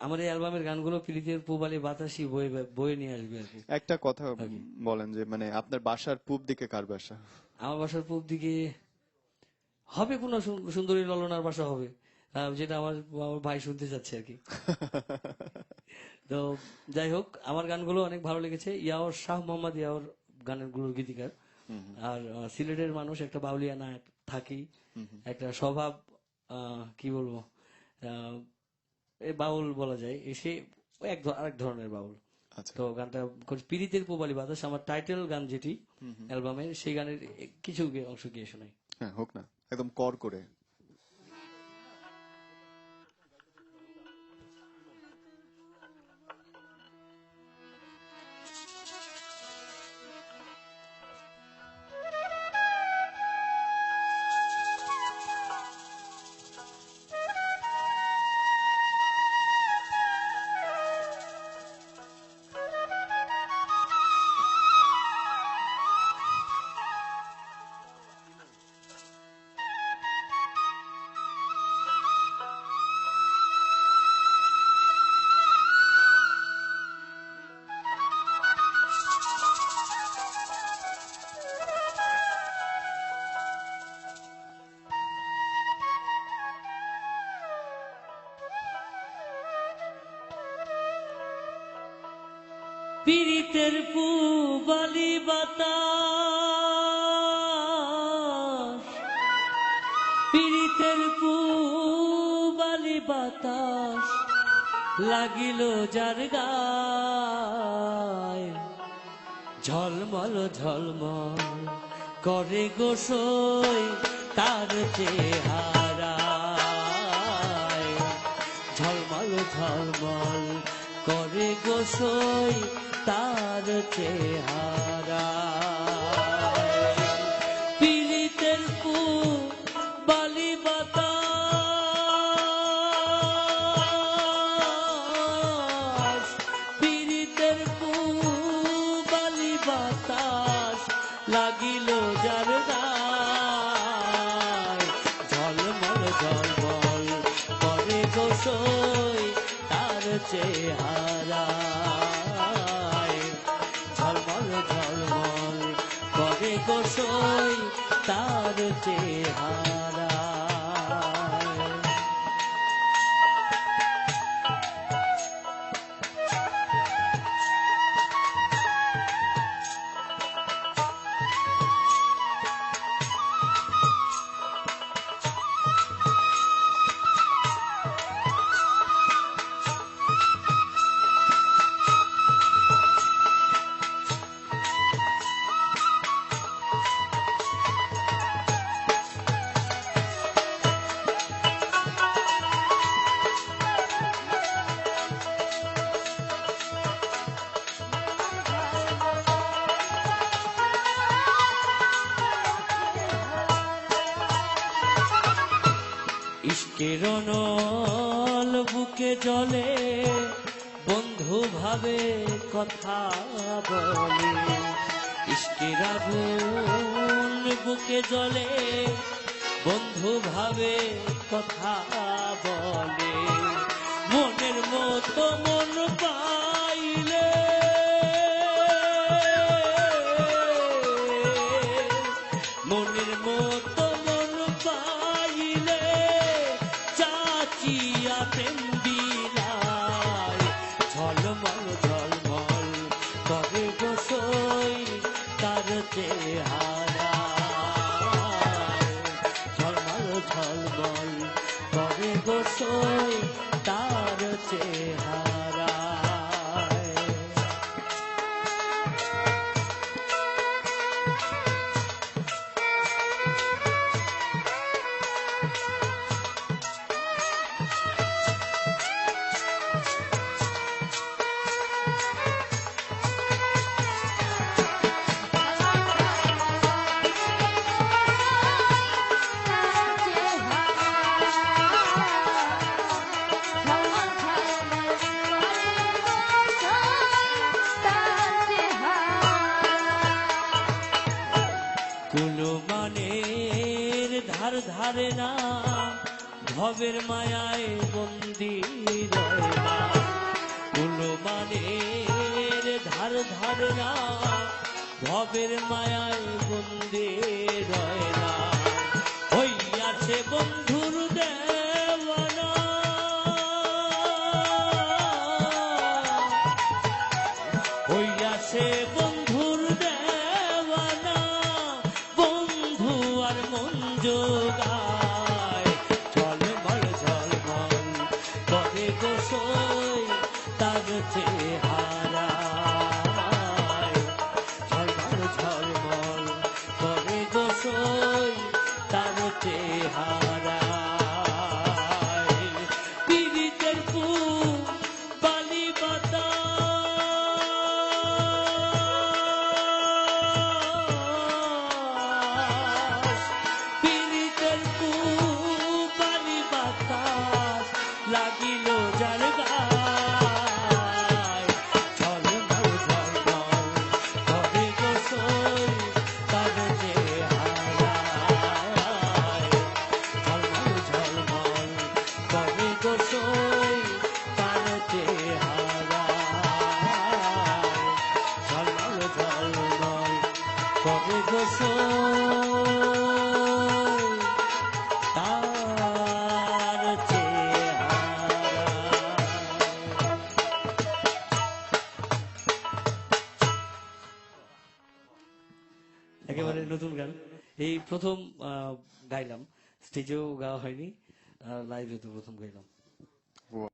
আমার এই অ্যালবামের গানগুলো প্রীতির পুবালি বাতাসি বয়ে বয়ে নিয়ে আসবে আর কি। একটা কথা বলেন যে মানে আপনার বাসার পূব দিকে কার বাসা? আমার বাসার পূব দিকে হবে কোন সুন্দরী ললনার বাসা হবে যেটা আমার আমার ভাই শুনতে চাচ্ছে আর কি। তো যাই হোক আমার গানগুলো অনেক ভালো লেগেছে। ইয়াওর শাহ মোহাম্মদ ইয়াওর গানেরগুলোর গীতিকার। আর সিলেটের মানুষ একটা বাউলিয়া না থাকি একটা স্বভাব আহ, কি বলব আহ, বাউল বলা যায় এসে সে এক আরেক ধরনের বাউল। আচ্ছা। তো গানটা পীড়িতের পোবালি বাতাস আমার টাইটেল গান যেটি অ্যালবামের সেই গানের কিছু অংশ গিয়ে শোনাই। হ্যাঁ হোক না। একদম কর করে পীড়িতের পুবালি বাতাস। পীড়িতের পুবালি বাতাস লাগিল যার গায়। ঝলমল ঝলমল করে গোসই তার চেহারায়। ঝলমল ঝলমল করে গোসই তার চেহারা। পীড়িতের পু বালি বাতাস। পীড়িতের পু বালি বাতাস। লাগিল যার ঝলমল ঝলমল করে গোসই তার চেহারায় ঝলমল করে গোসই তার চেহারা? ইস্কের নল বুকে জলে, বন্ধু ভাবে কথা বলে। ইস্কের আগুন বুকে জলে, বন্ধু ভাবে কথা বলে। মনের মতো মন পাইলে চেহারা ঝলমল ঝলমল করে বসই তার চেহারা। ভবের মায়ায় বন্দি না ধার ধারে না, ভবের মায়ায় বন্দি রয় না হইয়াছে বন্ধুর দেওয়ানা। হইয়াছে বন্ধুর তার একেবারে নতুন গান। এই প্রথম গাইলাম। স্টেজেও গাওয়া হয়নি। লাইভে তো প্রথম গাইলাম।